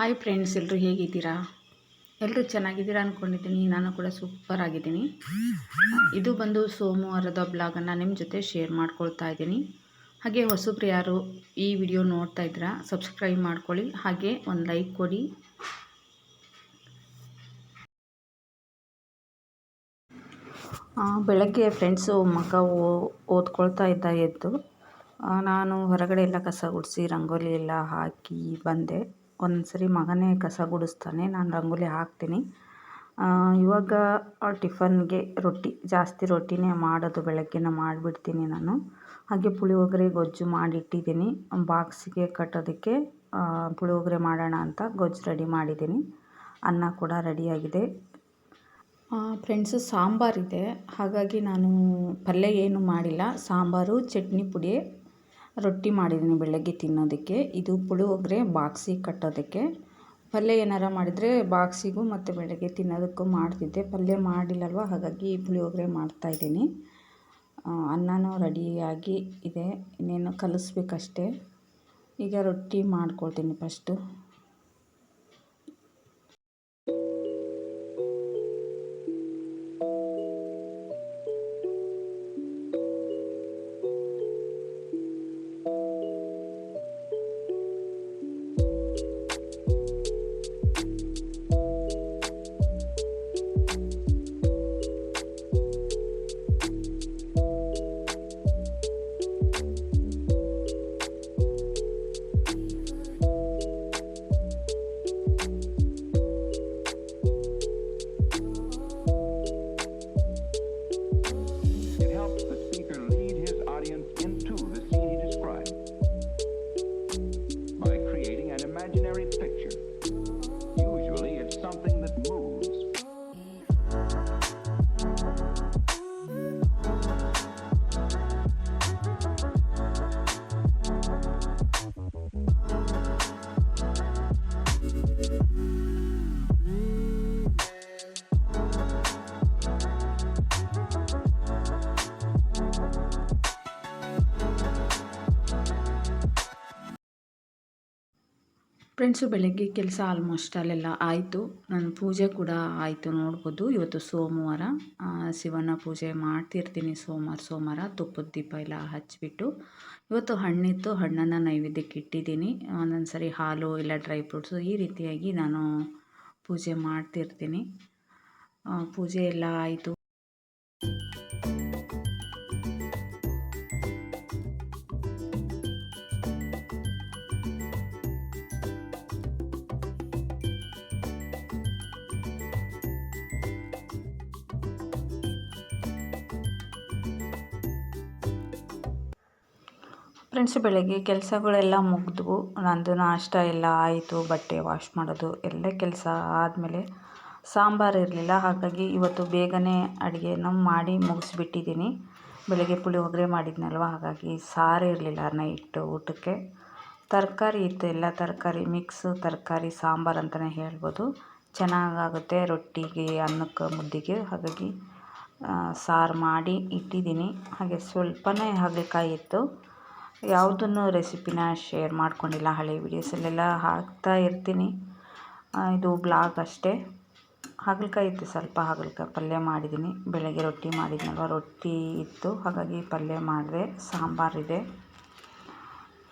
Hi friends ಎಲ್ಲರೂ ಹೇಗಿದ್ದೀರಾ? ಎಲ್ಲರೂ ಚೆನ್ನಾಗಿದ್ದೀರಾ ಅಂದ್ಕೊಂಡಿದ್ದೀನಿ ನಾನು ಕೂಡ ಸೂಪರ್ ಆಗಿದ್ದೀನಿ. ಇದು ಬಂದು ಸೋಮವಾರದ ಬ್ಲಾಗನ್ನು ನಿಮ್ಮ ಜೊತೆ ಶೇರ್ ಮಾಡ್ಕೊಳ್ತಾ ಇದ್ದೀನಿ. ಹಾಗೆ ಹೊಸಬ್ರು ಯಾರು ಈ ವಿಡಿಯೋ ನೋಡ್ತಾ ಇದ್ದೀರಾ ಸಬ್ಸ್ಕ್ರೈಬ್ ಮಾಡ್ಕೊಳ್ಳಿ. ಹಾಗೆ ಒಂದು ಲೈಕ್ ಕೊಡಿ. ಬೆಳಗ್ಗೆ ಫ್ರೆಂಡ್ಸು ಮಗ ಓದ್ಕೊಳ್ತಾ ಇದ್ದ ಎದ್ದು ನಾನು ಹೊರಗಡೆ ಎಲ್ಲ ಕಸ ಗುಡಿಸಿ, ರಂಗೋಲಿ ಎಲ್ಲ ಹಾಕಿ ಬಂದೆ. ಒಂದ್ಸರಿ ಮಗನೇ ಕಸ ಗುಡಿಸ್ತಾನೆ, ನಾನು ರಂಗೋಲಿ ಹಾಕ್ತೀನಿ. ಇವಾಗ ಟಿಫನ್ಗೆ ರೊಟ್ಟಿ, ಜಾಸ್ತಿ ರೊಟ್ಟಿನೇ ಮಾಡೋದು ಬೆಳಗ್ಗೆನ ಮಾಡಿಬಿಡ್ತೀನಿ ನಾನು. ಹಾಗೆ ಪುಳಿಯೋಗರೆ ಗೊಜ್ಜು ಮಾಡಿಟ್ಟಿದ್ದೀನಿ. ಬಾಕ್ಸಿಗೆ ಕಟ್ಟೋದಕ್ಕೆ ಪುಳಿಯೋಗರೆ ಮಾಡೋಣ ಅಂತ ಗೊಜ್ಜು ರೆಡಿ ಮಾಡಿದ್ದೀನಿ. ಅನ್ನ ಕೂಡ ರೆಡಿಯಾಗಿದೆ. ಫ್ರೆಂಡ್ಸು ಸಾಂಬಾರಿದೆ ಹಾಗಾಗಿ ನಾನು ಪಲ್ಯ ಏನು ಮಾಡಿಲ್ಲ. ಸಾಂಬಾರು, ಚಟ್ನಿ ಪುಡಿ. ರೊಟ್ಟಿ ಮಾಡಿದ್ದೀನಿ ಬೆಳಗ್ಗೆ ತಿನ್ನೋದಕ್ಕೆ. ಇದು ಪುಳಿಯೋಗರೆ ಬಾಕ್ಸಿಗೆ ಕಟ್ಟೋದಕ್ಕೆ. ಪಲ್ಯ ಏನಾರ ಮಾಡಿದರೆ ಬಾಕ್ಸಿಗೂ ಮತ್ತು ಬೆಳಗ್ಗೆ ತಿನ್ನೋದಕ್ಕೂ ಮಾಡ್ತಿದ್ದೆ. ಪಲ್ಯ ಮಾಡಿಲ್ಲಲ್ವ? ಹಾಗಾಗಿ ಪುಳಿಯೋಗರೆ ಮಾಡ್ತಾಯಿದ್ದೀನಿ ಅನ್ನನೂ ರೆಡಿಯಾಗಿ ಇದೆ. ಇನ್ನೇನು ಕಲಿಸ್ಬೇಕಷ್ಟೇ. ಈಗ ರೊಟ್ಟಿ ಮಾಡ್ಕೊಳ್ತೀನಿ ಫಸ್ಟು. ಫ್ರೆಂಡ್ಸು ಬೆಳಗ್ಗೆ ಕೆಲಸ ಆಲ್ಮೋಸ್ಟ್ ಅಲ್ಲೆಲ್ಲ ಆಯಿತು. ನನ್ನ ಪೂಜೆ ಕೂಡ ಆಯಿತು ನೋಡ್ಬೋದು. ಇವತ್ತು ಸೋಮವಾರ. ಶಿವನ ಪೂಜೆ ಮಾಡ್ತಿರ್ತೀನಿ ಸೋಮವಾರ ಸೋಮವಾರ. ತುಪ್ಪದ ದೀಪ ಎಲ್ಲ ಹಚ್ಚಿಬಿಟ್ಟು. ಇವತ್ತು ಹಣ್ಣಿತ್ತು. ಹಣ್ಣನ್ನು ನೈವೇದ್ಯಕ್ಕೆ ಇಟ್ಟಿದ್ದೀನಿ. ಒಂದೊಂದು ಸರಿ ಹಾಲು ಇಲ್ಲ ಡ್ರೈ ಫ್ರೂಟ್ಸು ಈ ರೀತಿಯಾಗಿ ನಾನು ಪೂಜೆ ಮಾಡ್ತಿರ್ತೀನಿ. ಪೂಜೆ ಎಲ್ಲ ಆಯಿತು. ಫ್ರೆಂಡ್ಸ್ ಬೆಳಗ್ಗೆ ಕೆಲಸಗಳೆಲ್ಲ ಮುಗಿದ್ವು ನಂದು ನಾಷ್ಟ ಎಲ್ಲ ಆಯಿತು, ಬಟ್ಟೆ ವಾಶ್ ಮಾಡೋದು, ಎಲ್ಲ ಕೆಲಸ ಆದಮೇಲೆ ಸಾಂಬಾರು ಇರಲಿಲ್ಲ, ಹಾಗಾಗಿ ಇವತ್ತು ಬೇಗನೆ ಅಡುಗೆನ ಮಾಡಿ ಮುಗಿಸ್ಬಿಟ್ಟಿದ್ದೀನಿ ಬೆಳಗ್ಗೆ ಪುಳಿಯೋಗರೆ ಮಾಡಿದ್ನಲ್ವ, ಹಾಗಾಗಿ ಸಾರು ಇರಲಿಲ್ಲ ನೈಟ್ ಊಟಕ್ಕೆ. ತರಕಾರಿ ಇತ್ತು, ಎಲ್ಲ ತರಕಾರಿ ಮಿಕ್ಸ್ ತರಕಾರಿ, ಸಾಂಬಾರು ಅಂತಲೇ ಹೇಳ್ಬೋದು. ಚೆನ್ನಾಗಾಗುತ್ತೆ ರೊಟ್ಟಿಗೆ, ಅನ್ನಕ್ಕೆ, ಮುದ್ದೆಗೆ, ಹಾಗಾಗಿ ಸಾರು ಮಾಡಿ ಇಟ್ಟಿದ್ದೀನಿ ಹಾಗೆ ಸ್ವಲ್ಪನೇ ಹಾಗಲಕಾಯಿ ಇತ್ತು. ಯಾವುದನ್ನು ರೆಸಿಪಿನ ಶೇರ್ ಮಾಡ್ಕೊಂಡಿಲ್ಲ, ಹಳೆ ವೀಡಿಯೋಸಲ್ಲೆಲ್ಲ ಹಾಕ್ತಾ ಇರ್ತೀನಿ. ಇದು ಬ್ಲಾಗ್ ಅಷ್ಟೇ. ಹಾಗಲಕಾಯಿ ಇತ್ತು, ಸ್ವಲ್ಪ ಹಾಗಲಕಾಯಿ ಪಲ್ಯ ಮಾಡಿದ್ದೀನಿ. ಬೆಳಗ್ಗೆ ರೊಟ್ಟಿ ಮಾಡಿದ್ನಲ್ವ, ರೊಟ್ಟಿ ಇತ್ತು. ಹಾಗಾಗಿ ಪಲ್ಯ ಮಾಡಿದೆ ಸಾಂಬಾರಿದೆ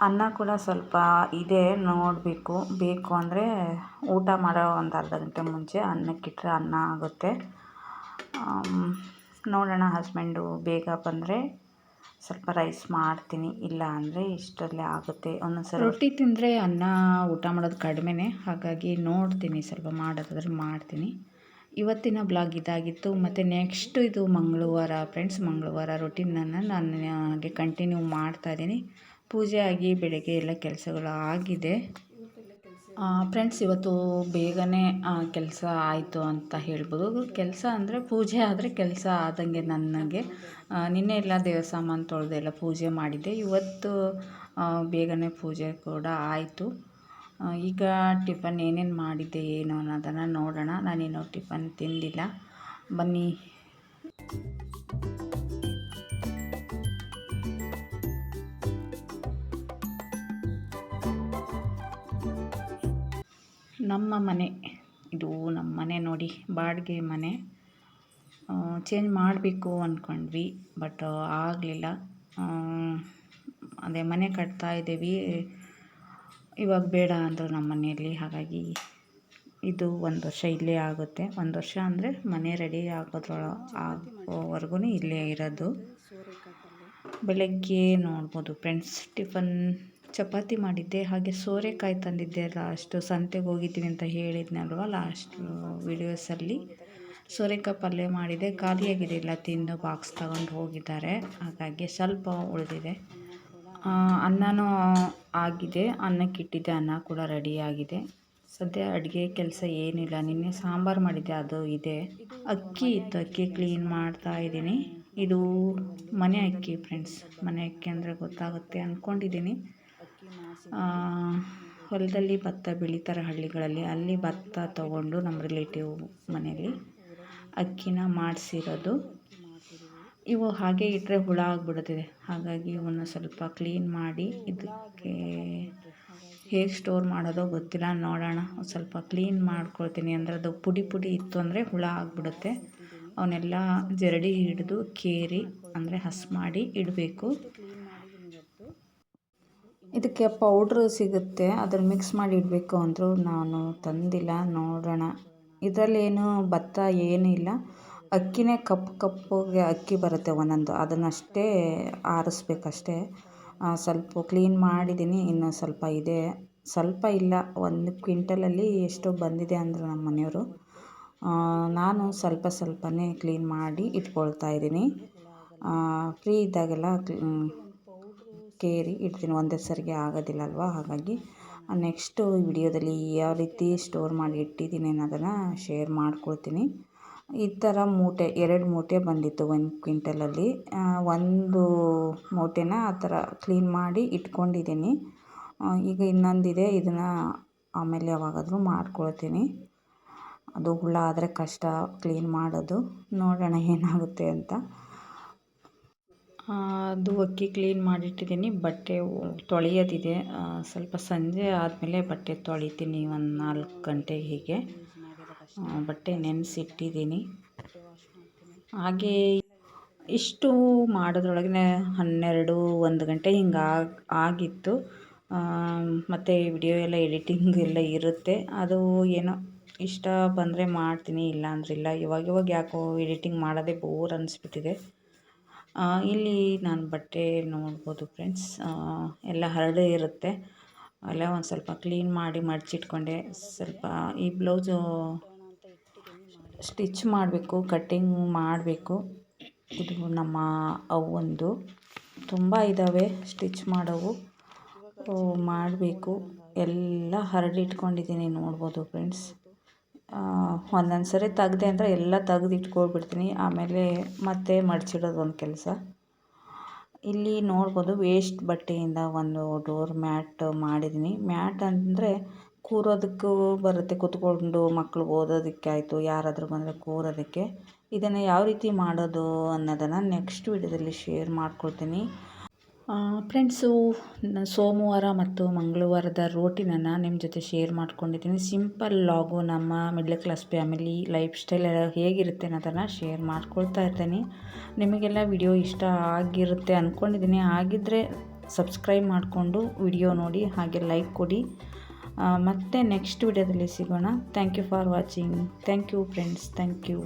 ಅನ್ನ ಕೂಡ ಸ್ವಲ್ಪ ಇದೆ, ನೋಡಬೇಕು. ಬೇಕು ಅಂದರೆ ಊಟ ಮಾಡೋ ಒಂದು ಅರ್ಧ ಗಂಟೆ ಮುಂಚೆ ಅನ್ನಕ್ಕಿಟ್ಟರೆ ಅನ್ನ ಆಗುತ್ತೆ. ನೋಡೋಣ, ಹಸ್ಬೆಂಡು ಬೇಗ ಬಂದರೆ ಸ್ವಲ್ಪ ರೈಸ್ ಮಾಡ್ತೀನಿ, ಇಲ್ಲ ಅಂದರೆ ಇಷ್ಟರಲ್ಲೇ ಆಗುತ್ತೆ. ಒಂದೊಂದ್ಸಲ ರೊಟ್ಟಿ ತಿಂದರೆ ಅನ್ನ ಊಟ ಮಾಡೋದು ಕಡಿಮೆನೇ. ಹಾಗಾಗಿ ನೋಡ್ತೀನಿ, ಸ್ವಲ್ಪ ಮಾಡೋದಾದ್ರೆ ಮಾಡ್ತೀನಿ. ಇವತ್ತಿನ ಬ್ಲಾಗ್ ಇದಾಗಿತ್ತು. ಮತ್ತು ನೆಕ್ಸ್ಟ್ ಇದು ಮಂಗಳವಾರ ಫ್ರೆಂಡ್ಸ್ ಮಂಗಳವಾರ ರೊಟೀನನ್ನು ನಾನು ಹಾಗೆ ಕಂಟಿನ್ಯೂ ಮಾಡ್ತಾ ಇದ್ದೀನಿ. ಪೂಜೆ ಆಗಿ ಬೆಳಗ್ಗೆ ಎಲ್ಲ ಕೆಲಸಗಳು ಆಗಿದೆ. ಫ್ರೆಂಡ್ಸ್ ಇವತ್ತು ಬೇಗನೆ ಕೆಲಸ ಆಯಿತು ಅಂತ ಹೇಳ್ಬೋದು. ಕೆಲಸ ಅಂದರೆ ಪೂಜೆ ಆದರೆ ಕೆಲಸ ಆದಂಗೆ ನನಗೆ. ನಿನ್ನೆ ಎಲ್ಲ ದೇವ ಸಾಮಾನು ತೊಳೆದು ಎಲ್ಲ ಪೂಜೆ ಮಾಡಿದ್ದೆ. ಇವತ್ತು ಬೇಗನೆ ಪೂಜೆ ಕೂಡ ಆಯಿತು. ಈಗ ಟಿಫನ್ ಏನೇನು ಮಾಡಿದ್ದೆ, ಏನು ಅನ್ನೋದನ್ನು ನೋಡೋಣ. ನಾನೇನು ಟಿಫನ್ ತಿಂದಿಲ್ಲ. ಬನ್ನಿ. ನಮ್ಮ ಮನೆ, ಇದು ನಮ್ಮ ಮನೆ ನೋಡಿ, ಬಾಡಿಗೆ ಮನೆ. ಚೇಂಜ್ ಮಾಡಬೇಕು ಅಂದ್ಕೊಂಡ್ವಿ ಬಟ್ ಆಗಲಿಲ್ಲ. ಅದೇ ಮನೆ ಕಟ್ತಾ ಇದ್ದೀವಿ. ಇವಾಗ ಬೇಡ ಅಂದರು ನಮ್ಮ ಮನೆಯಲ್ಲಿ, ಹಾಗಾಗಿ ಇದು ಒಂದು ವರ್ಷ ಇಲ್ಲೇ ಆಗುತ್ತೆ. ಒಂದು ವರ್ಷ ಅಂದರೆ ಮನೆ ರೆಡಿ ಆಗೋದ್ರೊಳ ಆಗೋವರೆಗೂ ಇಲ್ಲೇ ಇರೋದು. ಬೆಳಗ್ಗೆ ನೋಡ್ಬೋದು ಫ್ರೆಂಡ್ಸ್ ಟಿಫನ್ ಚಪಾತಿ ಮಾಡಿದ್ದೆ, ಹಾಗೆ ಸೋರೆಕಾಯಿ ತಂದಿದ್ದೆ ಲಾಸ್ಟು ಸಂತೆಗೆ ಹೋಗಿದ್ವಿ ಅಂತ ಹೇಳಿದ್ನಲ್ವ ಲಾಸ್ಟ್ ವೀಡಿಯೋಸಲ್ಲಿ ಸೋರೆಕಾಯಿ ಪಲ್ಯ ಮಾಡಿದೆ ಖಾಲಿಯಾಗಿರಲಿಲ್ಲ ತಿಂದು ಬಾಕ್ಸ್ ತಗೊಂಡು ಹೋಗಿದ್ದಾರೆ, ಹಾಗಾಗಿ ಸ್ವಲ್ಪ ಉಳಿದಿದೆ. ಅನ್ನನೂ ಆಗಿದೆ, ಅನ್ನಕ್ಕಿಟ್ಟಿದ್ದೆ, ಅನ್ನ ಕೂಡ ರೆಡಿಯಾಗಿದೆ ಸದ್ಯ ಅಡುಗೆ ಕೆಲಸ ಏನಿಲ್ಲ, ನಿನ್ನೆ ಸಾಂಬಾರು ಮಾಡಿದ್ದೆ, ಅದು ಇದೆ. ಅಕ್ಕಿ ಇತ್ತು, ಅಕ್ಕಿ ಕ್ಲೀನ್ ಮಾಡ್ತಾ ಇದ್ದೀನಿ. ಇದು ಮನೆ ಅಕ್ಕಿ ಫ್ರೆಂಡ್ಸ್ ಮನೆ ಅಕ್ಕಿ ಅಂದರೆ ಗೊತ್ತಾಗುತ್ತೆ ಅಂದ್ಕೊಂಡಿದ್ದೀನಿ ಹೊಲದಲ್ಲಿ ಭತ್ತ ಬೆಳೀತಾರೆ ಹಳ್ಳಿಗಳಲ್ಲಿ, ಅಲ್ಲಿ ಭತ್ತ ತೊಗೊಂಡು ನಮ್ಮ ರಿಲೇಟಿವ್ ಮನೆಯಲ್ಲಿ ಅಕ್ಕಿನ ಮಾಡಿಸಿರೋದು. ಇವು ಹಾಗೆ ಇಟ್ಟರೆ ಹುಳ ಆಗಿಬಿಡುತ್ತಿದೆ. ಹಾಗಾಗಿ ಇವನ್ನ ಸ್ವಲ್ಪ ಕ್ಲೀನ್ ಮಾಡಿ ಇದಕ್ಕೆ ಹೇಗೆ ಸ್ಟೋರ್ ಮಾಡೋದೋ ಗೊತ್ತಿಲ್ಲ. ನೋಡೋಣ ಸ್ವಲ್ಪ ಕ್ಲೀನ್ ಮಾಡ್ಕೊಳ್ತೀನಿ. ಅಂದರೆ ಅದು ಪುಡಿ ಪುಡಿ ಇತ್ತು ಅಂದರೆ ಹುಳ ಆಗಿಬಿಡುತ್ತೆ. ಅವನ್ನೆಲ್ಲ ಜರಡಿ ಹಿಡಿದು ಕೇರಿ ಅಂದರೆ ಹಸ್ ಮಾಡಿ ಇಡಬೇಕು. ಇದಕ್ಕೆ ಪೌಡ್ರ್ ಸಿಗುತ್ತೆ. ಅದನ್ನು ಮಿಕ್ಸ್ ಮಾಡಿ ಇಡಬೇಕು ಅಂದರು ನಾನು ತಂದಿಲ್ಲ. ನೋಡೋಣ. ಇದರಲ್ಲೇನು ಭತ್ತ ಏನೂ ಇಲ್ಲ. ಅಕ್ಕಿನೇ ಕಪ್ಪು ಕಪ್ಪಗೆ ಅಕ್ಕಿ ಬರುತ್ತೆ ಒಂದೊಂದು. ಅದನ್ನಷ್ಟೇ ಆರಿಸ್ಬೇಕಷ್ಟೇ. ಸ್ವಲ್ಪ ಕ್ಲೀನ್ ಮಾಡಿದ್ದೀನಿ. ಇನ್ನೂ ಸ್ವಲ್ಪ ಇದೆ. ಸ್ವಲ್ಪ ಇಲ್ಲ. ಒಂದು ಕ್ವಿಂಟಲಲ್ಲಿ ಎಷ್ಟೋ ಬಂದಿದೆ ಅಂದರು ನಮ್ಮ ಮನೆಯವರು. ನಾನು ಸ್ವಲ್ಪ ಸ್ವಲ್ಪನೇ ಕ್ಲೀನ್ ಮಾಡಿ ಇಟ್ಕೊಳ್ತಾ ಇದ್ದೀನಿ. ಫ್ರೀ ಇದ್ದಾಗೆಲ್ಲ ಕೇರಿ ಇಡ್ತೀನಿ, ಒಂದೇ ಸರಿಗೆ ಆಗೋದಿಲ್ಲ ಅಲ್ವಾ ಹಾಗಾಗಿ ನೆಕ್ಸ್ಟು ವಿಡಿಯೋದಲ್ಲಿ ಯಾವ ರೀತಿ ಸ್ಟೋರ್ ಮಾಡಿ ಇಟ್ಟಿದ್ದೀನಿ ಅನ್ನೋದನ್ನು ಶೇರ್ ಮಾಡ್ಕೊಳ್ತೀನಿ. ಈ ಥರ ಮೂಟೆ, ಎರಡು ಮೂಟೆ ಬಂದಿತ್ತು ಒಂದು ಕ್ವಿಂಟಲಲ್ಲಿ. ಒಂದು ಮೂಟೆನ ಆ ಥರ ಕ್ಲೀನ್ ಮಾಡಿ ಇಟ್ಕೊಂಡಿದ್ದೀನಿ. ಈಗ ಇನ್ನೊಂದಿದೆ, ಇದನ್ನು ಆಮೇಲೆ ಯಾವಾಗಾದರೂ ಮಾಡ್ಕೊಳ್ತೀನಿ. ಅದು ಹುಳ ಆದರೆ ಕಷ್ಟ ಕ್ಲೀನ್ ಮಾಡೋದು. ನೋಡೋಣ ಏನಾಗುತ್ತೆ ಅಂತ. ಅದು ಅಕ್ಕಿ ಕ್ಲೀನ್ ಮಾಡಿಟ್ಟಿದ್ದೀನಿ ಬಟ್ಟೆ ತೊಳೆಯೋದಿದೆ. ಸ್ವಲ್ಪ ಸಂಜೆ ಆದಮೇಲೆ ಬಟ್ಟೆ ತೊಳಿತೀನಿ, ಒಂದು ನಾಲ್ಕು ಗಂಟೆ ಹೀಗೆ. ಬಟ್ಟೆ ನೆನೆಸಿಟ್ಟಿದ್ದೀನಿ ಹಾಗೆ ಇಷ್ಟು ಮಾಡೋದ್ರೊಳಗೆ ಹನ್ನೆರಡು, ಒಂದು ಗಂಟೆ ಹಿಂಗೆ ಆಗಿತ್ತು. ಮತ್ತು ವಿಡಿಯೋ ಎಲ್ಲ ಎಡಿಟಿಂಗ್ ಎಲ್ಲ ಇರುತ್ತೆ. ಅದು ಏನೋ ಇಷ್ಟ ಬಂದರೆ ಮಾಡ್ತೀನಿ ಇಲ್ಲ ಅಂದ್ರೆ ಇಲ್ಲ. ಇವಾಗ ಇವಾಗ ಯಾಕೋ ಎಡಿಟಿಂಗ್ ಮಾಡೋದೇ ಬೋರ್ ಅನಿಸ್ಬಿಟ್ಟಿದೆ. ಇಲ್ಲಿ ನಾನು ಬಟ್ಟೆ ನೋಡ್ಬೋದು ಫ್ರೆಂಡ್ಸ್ ಎಲ್ಲ ಹರಡಿ ಇರುತ್ತೆ. ಎಲ್ಲ ಒಂದು ಸ್ವಲ್ಪ ಕ್ಲೀನ್ ಮಾಡಿ ಮಡಚಿಟ್ಕೊಂಡೆ. ಸ್ವಲ್ಪ ಈ ಬ್ಲೌಸು ಸ್ಟಿಚ್ ಮಾಡಬೇಕು ಕಟ್ಟಿಂಗ್ ಮಾಡಬೇಕು. ಇದು ನಮ್ಮ ಅವೊಂದು ತುಂಬ ಇದ್ದಾವೆ ಸ್ಟಿಚ್ ಮಾಡೋವು. ಮಾಡಬೇಕು. ಎಲ್ಲ ಹರಡಿಟ್ಕೊಂಡಿದ್ದೀನಿ ನೋಡ್ಬೋದು ಫ್ರೆಂಡ್ಸ್ ಒಂದೊಂದು ಸರಿ ತೆಗ್ದೆ ಅಂದರೆ ಎಲ್ಲ ತೆಗ್ದು ಇಟ್ಕೊಳ್ಬಿಡ್ತೀನಿ. ಆಮೇಲೆ ಮತ್ತೆ ಮಡಚಿಡೋದು ಒಂದು ಕೆಲಸ. ಇಲ್ಲಿ ನೋಡ್ಬೋದು ವೇಸ್ಟ್ ಬಟ್ಟೆಯಿಂದ ಒಂದು ಡೋರ್ ಮ್ಯಾಟ್ ಮಾಡಿದ್ದೀನಿ ಮ್ಯಾಟ್ ಅಂದರೆ ಕೂರೋದಕ್ಕೂ ಬರುತ್ತೆ, ಕೂತ್ಕೊಂಡು ಮಕ್ಕಳು ಓದೋದಕ್ಕೆ ಆಯಿತು, ಯಾರಾದರೂ ಬಂದರೆ ಕೂರೋದಕ್ಕೆ. ಇದನ್ನು ಯಾವ ರೀತಿ ಮಾಡೋದು ಅನ್ನೋದನ್ನು ನೆಕ್ಸ್ಟ್ ವಿಡಿಯೋದಲ್ಲಿ ಶೇರ್ ಮಾಡ್ಕೊಳ್ತೀನಿ. ಫ್ರೆಂಡ್ಸು ಸೋಮವಾರ ಮತ್ತು ಮಂಗಳವಾರದ ರೋಟಿನನ್ನು ನಿಮ್ಮ ಜೊತೆ ಶೇರ್ ಮಾಡ್ಕೊಂಡಿದ್ದೀನಿ. ಸಿಂಪಲ್ ಲಾಗು ನಮ್ಮ middle class family life style ಎಲ್ಲ ಹೇಗಿರುತ್ತೆ ಅನ್ನೋದನ್ನು ಶೇರ್ ಮಾಡ್ಕೊಳ್ತಾ ಇರ್ತೀನಿ. ನಿಮಗೆಲ್ಲ ವಿಡಿಯೋ ಇಷ್ಟ ಆಗಿರುತ್ತೆ ಅಂದ್ಕೊಂಡಿದ್ದೀನಿ ಆಗಿದ್ದರೆ ಸಬ್ಸ್ಕ್ರೈಬ್ ಮಾಡಿಕೊಂಡು ವಿಡಿಯೋ ನೋಡಿ, ಹಾಗೆ ಲೈಕ್ ಕೊಡಿ. ಮತ್ತು ನೆಕ್ಸ್ಟ್ ವಿಡಿಯೋದಲ್ಲಿ ಸಿಗೋಣ. Thank you for watching thank you friends thank you